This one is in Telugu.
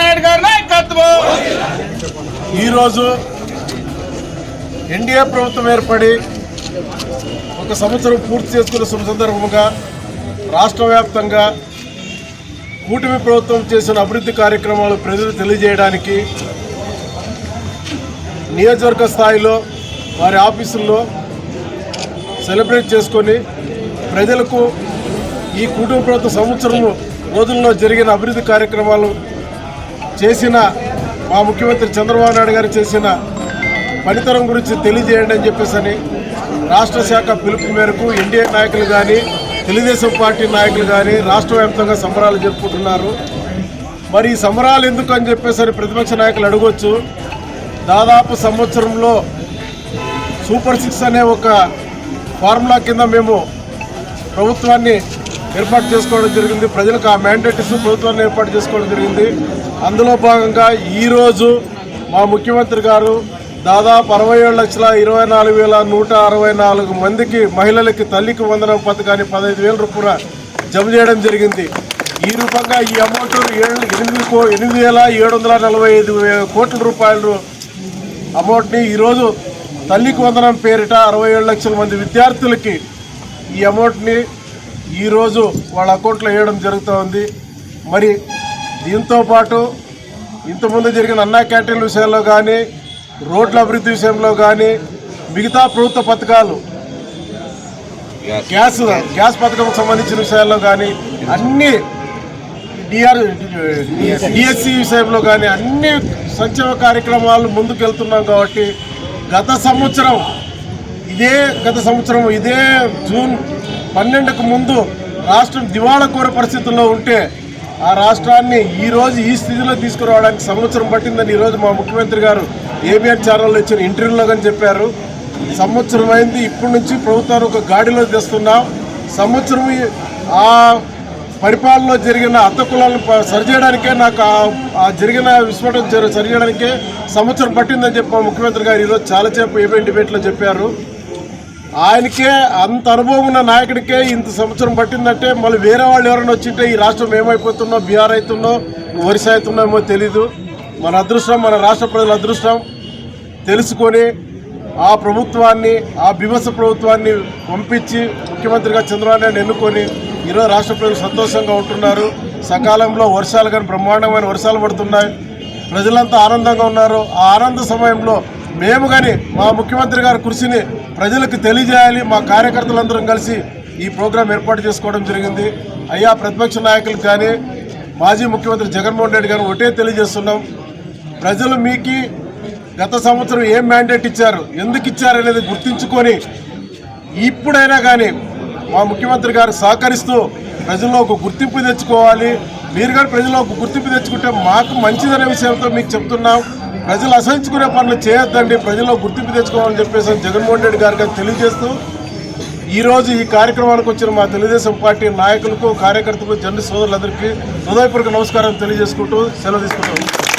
నాయుడు గారి నాయకత్వం. ఈరోజు ఎన్డీఏ ప్రభుత్వం ఏర్పడి ఒక సంవత్సరం పూర్తి చేసుకున్న శుభ సందర్భంగా రాష్ట్ర వ్యాప్తంగా కూటమి ప్రభుత్వం చేసిన అభివృద్ధి కార్యక్రమాలు ప్రజలు తెలియజేయడానికి నియోజకవర్గ స్థాయిలో వారి ఆఫీసుల్లో సెలబ్రేట్ చేసుకొని ప్రజలకు ఈ కుటుంబ ప్రభుత్వ సంవత్సరం రోజుల్లో జరిగిన అభివృద్ధి కార్యక్రమాలు చేసిన మా ముఖ్యమంత్రి చంద్రబాబు నాయుడు గారు చేసిన పనితనం గురించి తెలియజేయండి అని చెప్పేసి రాష్ట్ర శాఖ పిలుపు మేరకు ఎన్డీఏ నాయకులు కానీ తెలుగుదేశం పార్టీ నాయకులు కానీ రాష్ట్ర వ్యాప్తంగా సంబరాలు జరుపుకుంటున్నారు. మరి ఈ సంబరాలు ఎందుకు అని చెప్పేసి ప్రతిపక్ష నాయకులు అడగవచ్చు దాదాపు సంవత్సరంలో సూపర్ సిక్స్ అనే ఒక ఫార్ములా కింద మేము ప్రభుత్వాన్ని ఏర్పాటు చేసుకోవడం జరిగింది. ప్రజలకు ఆ మ్యాండేట్ ఇస్తూ ప్రభుత్వాన్ని ఏర్పాటు చేసుకోవడం జరిగింది. అందులో భాగంగా ఈరోజు మా ముఖ్యమంత్రి గారు దాదాపు అరవై ఏడు లక్షల ఇరవై నాలుగు వేల నూట అరవై నాలుగు మందికి మహిళలకి తల్లికి వందన పథకాన్ని పదహైదు వేల రూపాయల జమ చేయడం జరిగింది. ఈ రూపంగా ఈ అమౌంట్ ఏడు ఎనిమిది కో ఎనిమిది వేల ఏడు వందల నలభై ఐదు కోట్ల రూపాయలు అమౌంట్ని ఈరోజు తల్లికి వందనం పేరిట అరవై ఏడు లక్షల మంది విద్యార్థులకి ఈ అమౌంట్ని ఈరోజు వాళ్ళ అకౌంట్లో వేయడం జరుగుతూ ఉంది మరి దీంతో పాటు ఇంతకుముందు జరిగిన అన్నా క్యాంటీన్ల విషయంలో కానీ రోడ్ల అభివృద్ధి విషయంలో కానీ మిగతా ప్రభుత్వ పథకాలు గ్యాస్ గ్యాస్ పథకం సంబంధించిన విషయాల్లో కానీ అన్ని డిఆర్ డిఎస్సి విషయంలో కానీ అన్ని సంక్షేమ కార్యక్రమాలు ముందుకు వెళ్తున్నాం కాబట్టి గత సంవత్సరం ఇదే గత సంవత్సరం ఇదే జూన్ పన్నెండుకు ముందు రాష్ట్రం దివాళా కోర పరిస్థితుల్లో ఉంటే ఆ రాష్ట్రాన్ని ఈరోజు ఈ స్థితిలో తీసుకురావడానికి సంవత్సరం పట్టిందని ఈరోజు మా ముఖ్యమంత్రి గారు ఏబిఎన్ ఛానల్లో ఇచ్చిన ఇంటర్వ్యూలో కానీ చెప్పారు. సంవత్సరం అయింది ఇప్పటి నుంచి ప్రభుత్వాన్ని ఒక గాడిలో తెస్తున్నాం. సంవత్సరం ఆ పరిపాలనలో జరిగిన అత్తకులాలను సరిచేయడానికే నాకు ఆ- జరిగిన విస్ఫోటం సరిచేయడానికే సంవత్సరం పట్టిందని చెప్పి మా ముఖ్యమంత్రి గారు ఈరోజు చాలాసేపు ఏబిఎన్ డిబేట్లో చెప్పారు. ఆయనకే అంత అనుభవం ఉన్న నాయకుడికే ఇంత సంవత్సరం పట్టిందంటే మళ్ళీ వేరే వాళ్ళు ఎవరైనా వచ్చింటే ఈ రాష్ట్రం ఏమైపోతుందో బీహార్ అవుతుందో ఒరిస్సా అవుతుందో తెలీదు. మన అదృష్టం మన రాష్ట్ర ప్రజల అదృష్టం తెలుసుకొని ఆ ప్రభుత్వాన్ని ఆ బివస ప్రభుత్వాన్ని పంపించి ముఖ్యమంత్రిగా చంద్రబాబు నాయుడు ఎన్నుకొని ఈరోజు రాష్ట్ర ప్రజలు సంతోషంగా ఉంటున్నారు. సకాలంలో వర్షాలు కానీ బ్రహ్మాండమైన వర్షాలు పడుతున్నాయి. ప్రజలంతా ఆనందంగా ఉన్నారు. ఆ ఆనంద సమయంలో మేము కానీ మా ముఖ్యమంత్రి గారి కృషిని ప్రజలకు తెలియజేయాలి. మా కార్యకర్తలందరం కలిసి ఈ ప్రోగ్రాం ఏర్పాటు చేసుకోవడం జరిగింది. అయ్యా ప్రతిపక్ష నాయకులకు కానీ మాజీ ముఖ్యమంత్రి జగన్మోహన్ రెడ్డి గారు ఒకటే తెలియజేస్తున్నాం. ప్రజలు మీకు గత సంవత్సరం ఏం మ్యాండేట్ ఇచ్చారు ఎందుకు ఇచ్చారు అనేది గుర్తించుకొని ఇప్పుడైనా కానీ మా ముఖ్యమంత్రి గారు సహకరిస్తూ ప్రజల్లో ఒక గుర్తింపు తెచ్చుకోవాలి. మీరు కానీ ప్రజల్లో ఒక గుర్తింపు తెచ్చుకుంటే మాకు మంచిదనే విషయంతో మీకు చెప్తున్నాం. ప్రజలు అసహించుకునే పనులు చేయొద్దండి. ప్రజల్లో గుర్తింపు తెచ్చుకోవాలని చెప్పేసి జగన్మోహన్ రెడ్డి గారికి తెలియజేస్తూ ఈరోజు ఈ కార్యక్రమానికి వచ్చిన మా తెలుగుదేశం పార్టీ నాయకులకు కార్యకర్తలకు జన సోదరులందరికీ హృదయపూర్వక నమస్కారం తెలియజేసుకుంటూ సెలవు తీసుకుంటాం